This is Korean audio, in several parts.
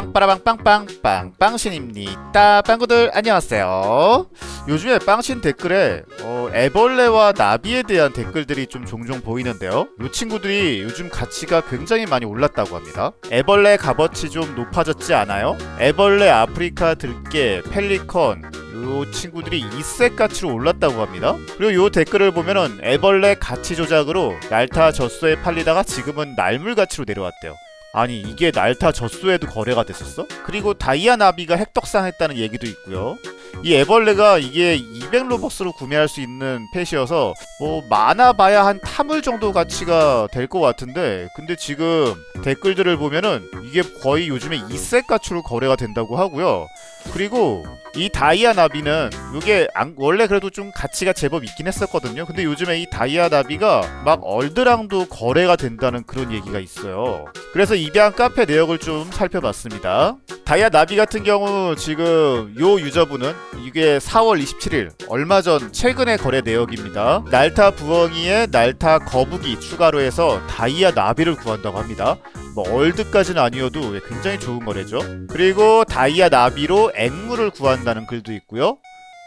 빵빠라빵 빵빵 빵빵신입니다. 빵구들 안녕하세요. 요즘에 빵신 댓글에 어, 애벌레와 나비에 대한 댓글들이 좀 종종 보이는데요. 이 친구들이 요즘 가치가 굉장히 많이 올랐다고 합니다. 애벌레 값어치 좀 높아졌지 않아요? 애벌레 아프리카 들깨 펠리컨 요 친구들이 2세 가치로 올랐다고 합니다. 그리고 요 댓글을 보면은 애벌레 가치 조작으로 날타 젖소에 팔리다가 지금은 날물 가치로 내려왔대요. 아니 이게 날타 젖소에도 거래가 됐었어? 그리고 다이아 나비가 핵떡상했다는 얘기도 있고요. 이 애벌레가 이게 200로벅스로 구매할 수 있는 펫이어서 뭐 많아 봐야 한 타물 정도 가치가 될 것 같은데 근데 지금 댓글들을 보면은 이게 거의 요즘에 2세 가치로 거래가 된다고 하고요. 그리고 이 다이아 나비는 이게 안- 원래 그래도 좀 가치가 제법 있긴 했었거든요. 근데 요즘에 이 다이아 나비가 막 얼드랑도 거래가 된다는 그런 얘기가 있어요. 그래서 입양 카페 내역을 좀 살펴봤습니다. 다이아 나비 같은 경우 지금 요 유저분은 이게 4월 27일 얼마 전 최근에 거래 내역입니다. 날타 부엉이에 날타 거북이 추가로 해서 다이아 나비를 구한다고 합니다. 뭐 얼드까지는 아니어도 굉장히 좋은 거래죠. 그리고 다이아 나비로 앵무를 구한다는 글도 있고요.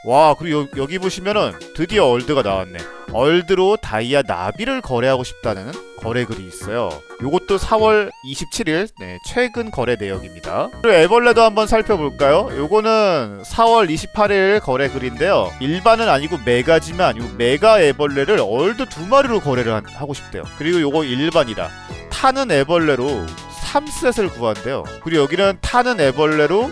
와 그리고 여, 여기 보시면은 드디어 얼드가 나왔네. 얼드로 다이아 나비를 거래하고 싶다는 거래 글이 있어요. 요것도 4월 27일 네, 최근 거래 내역입니다. 그리고 애벌레도 한번 살펴볼까요? 요거는 4월 28일 거래 글인데요. 일반은 아니고 메가지만 요 메가 애벌레를 얼드 두 마리로 거래를 한- 하고 싶대요. 그리고 요거 일반이다. 타는 애벌레로 3셋을 구한대요. 그리고 여기는 타는 애벌레로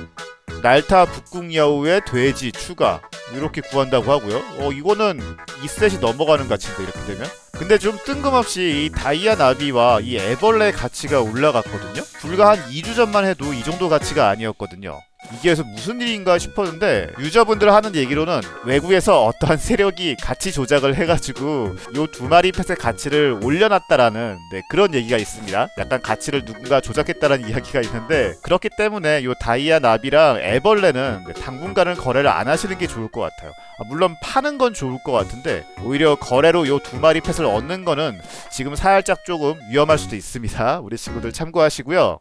날타 북궁야우의 돼지 추가 이렇게 구한다고 하고요. 어 이거는 2셋이 넘어가는 가치인데 이렇게 되면. 근데 좀 뜬금없이 이 다이아 나비와 이 애벌레 가치가 올라갔거든요. 불과 한 2주 전만 해도 이 정도 가치가 아니었거든요. 이게 무슨 일인가 싶었는데 유저분들 하는 얘기로는 외국에서 어떠한 세력이 가치 조작을 해가지고 요 두 마리 펫의 가치를 올려놨다라는 네, 그런 얘기가 있습니다. 약간 가치를 누군가 조작했다라는 이야기가 있는데 그렇기 때문에 요 다이아 나비랑 애벌레는 네, 당분간은 거래를 안 하시는 게 좋을 것 같아요. 아, 물론 파는 건 좋을 것 같은데 오히려 거래로 요 두 마리 펫을 얻는 거는 지금 살짝 조금 위험할 수도 있습니다. 우리 친구들 참고하시고요.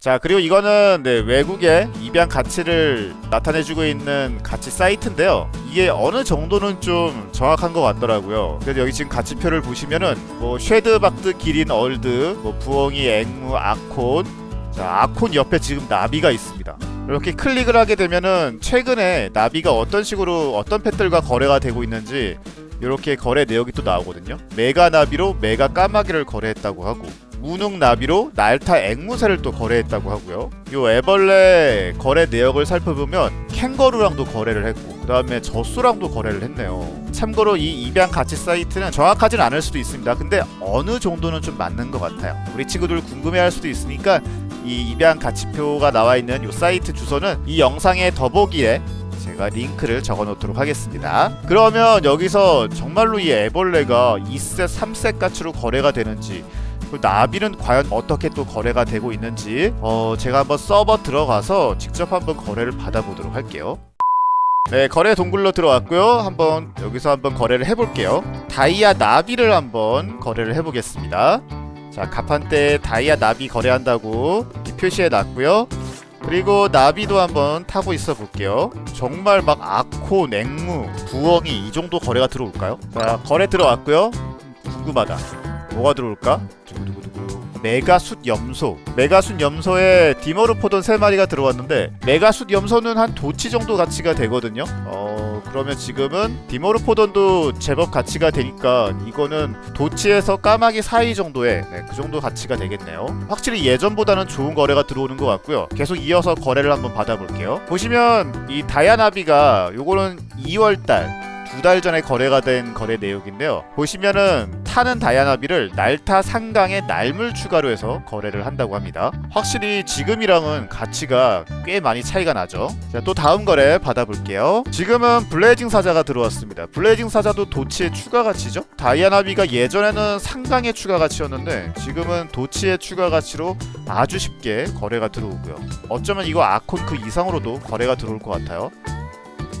자 그리고 이거는 네, 외국의 입양 가치를 나타내주고 있는 가치 사이트인데요. 이게 어느 정도는 좀 정확한 것 같더라고요. 그래서 여기 지금 가치표를 보시면은 뭐 쉐드박드 기린 얼드 뭐 부엉이 앵무 아콘. 자 아콘 옆에 지금 나비가 있습니다. 이렇게 클릭을 하게 되면은 최근에 나비가 어떤 식으로 어떤 펫들과 거래가 되고 있는지 이렇게 거래 내역이 또 나오거든요. 메가 나비로 메가 까마귀를 거래했다고 하고 무능 나비로 날타 앵무새를 또 거래했다고 하고요. 요 애벌레 거래 내역을 살펴보면 캥거루랑도 거래를 했고 그 다음에 젖소랑도 거래를 했네요. 참고로 이 입양 가치 사이트는 정확하진 않을 수도 있습니다. 근데 어느 정도는 좀 맞는 것 같아요. 우리 친구들 궁금해할 수도 있으니까 이 입양 가치표가 나와 있는 요 사이트 주소는 이 영상의 더보기에 제가 링크를 적어 놓도록 하겠습니다. 그러면 여기서 정말로 이 애벌레가 2세, 3세 가치로 거래가 되는지 그 나비는 과연 어떻게 또 거래가 되고 있는지 어 제가 한번 서버 들어가서 직접 한번 거래를 받아보도록 할게요. 네 거래 동굴로 들어왔고요. 한번 여기서 한번 거래를 해볼게요. 다이아 나비를 한번 거래를 해보겠습니다. 자 가판대 다이아 나비 거래한다고 이렇게 표시해 놨고요. 그리고 나비도 한번 타고 있어 볼게요. 정말 막 아코, 냉무, 부엉이 이 정도 거래가 들어올까요? 자 거래 들어왔고요. 궁금하다. 뭐가 들어올까? 메가숫 염소. 메가숫 염소에 디머르포돈 3마리가 들어왔는데 메가숫 염소는 한 도치 정도 가치가 되거든요. 어 그러면 지금은 디머르포돈도 제법 가치가 되니까 이거는 도치에서 까마귀 사이 정도의 네, 그 정도 가치가 되겠네요. 확실히 예전보다는 좋은 거래가 들어오는 것 같고요. 계속 이어서 거래를 한번 받아볼게요. 보시면 이 다이아나비가 요거는 2월달 두 달 전에 거래가 된 거래 내역인데요. 보시면은 타는 다이아나비를 날타 상강에 날물 추가로 해서 거래를 한다고 합니다. 확실히 지금이랑은 가치가 꽤 많이 차이가 나죠. 자, 또 다음 거래 받아볼게요. 지금은 블레이징 사자가 들어왔습니다. 블레이징 사자도 도치의 추가 가치죠? 다이아나비가 예전에는 상강의 추가 가치였는데 지금은 도치의 추가 가치로 아주 쉽게 거래가 들어오고요. 어쩌면 이거 아콘 그 이상으로도 거래가 들어올 것 같아요.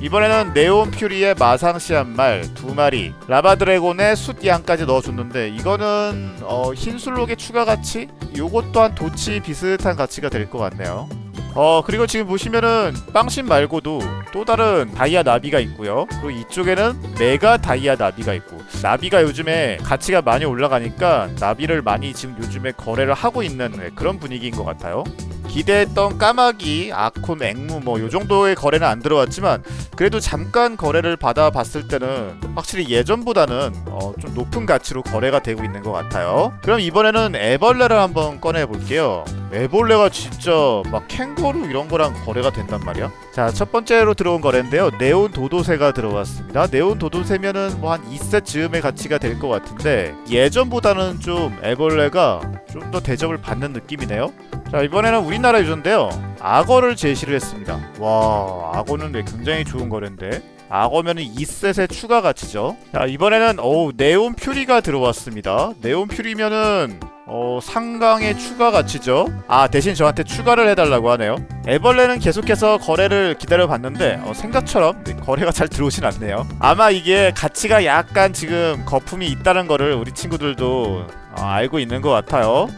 이번에는 네온 퓨리의 마상시한 말 두 마리 라바 드래곤의 숫양까지 넣어줬는데 이거는 어, 흰술록의 추가 가치? 요것 또한 도치 비슷한 가치가 될 것 같네요 어 그리고 지금 보시면은 빵신 말고도 또 다른 다이아 나비가 있고요 그리고 이쪽에는 메가 다이아 나비가 있고 나비가 요즘에 가치가 많이 올라가니까 나비를 많이 지금 요즘에 거래를 하고 있는 네, 그런 분위기인 것 같아요 기대했던 까마귀, 아콘, 앵무 뭐 요 정도의 거래는 안 들어왔지만 그래도 잠깐 거래를 받아봤을 때는 확실히 예전보다는 어, 좀 높은 가치로 거래가 되고 있는 것 같아요. 그럼 이번에는 애벌레를 한번 꺼내 볼게요. 애벌레가 진짜 막 캥 거루 이런 거랑 거래가 된단 말이야. 자, 첫 번째로 들어온 거래인데요. 네온 도도새가 들어왔습니다. 네온 도도새면은 뭐 한 2세 즈음의 가치가 될 것 같은데 예전보다는 좀 애벌레가 좀 더 대접을 받는 느낌이네요. 자 이번에는 우리나라 유저인데요 악어를 제시를 했습니다 와 악어는 네, 굉장히 좋은 거래인데 악어면은 2셋의 추가 가치죠. 자 이번에는 어우 네온 퓨리가 들어왔습니다. 네온 퓨리면은 어 상강의 추가 가치죠. 아 대신 저한테 추가를 해달라고 하네요. 애벌레는 계속해서 거래를 기다려봤는데 어, 생각처럼 네, 거래가 잘 들어오진 않네요. 아마 이게 가치가 약간 지금 거품이 있다는 거를 우리 친구들도 어, 알고 있는 것 같아요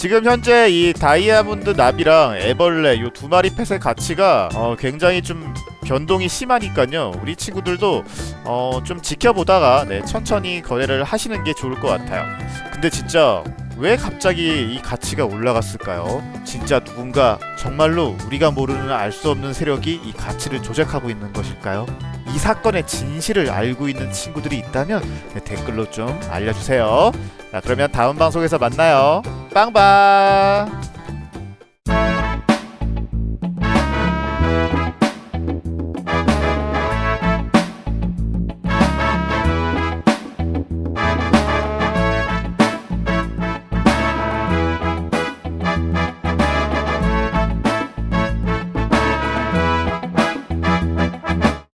지금 현재 이 다이아몬드 나비랑 애벌레 요두 마리 펫의 가치가 어, 굉장히 좀 변동이 심하니까요. 우리 친구들도 어, 좀 지켜보다가 네, 천천히 거래를 하시는 게 좋을 것 같아요. 근데 진짜 왜 갑자기 이 가치가 올라갔을까요? 진짜 누군가 정말로 우리가 모르는 알 수 없는 세력이 이 가치를 조작하고 있는 것일까요? 이 사건의 진실을 알고 있는 친구들이 있다면 네, 댓글로 좀 알려주세요. 자, 그러면 다음 방송에서 만나요. 빵빵!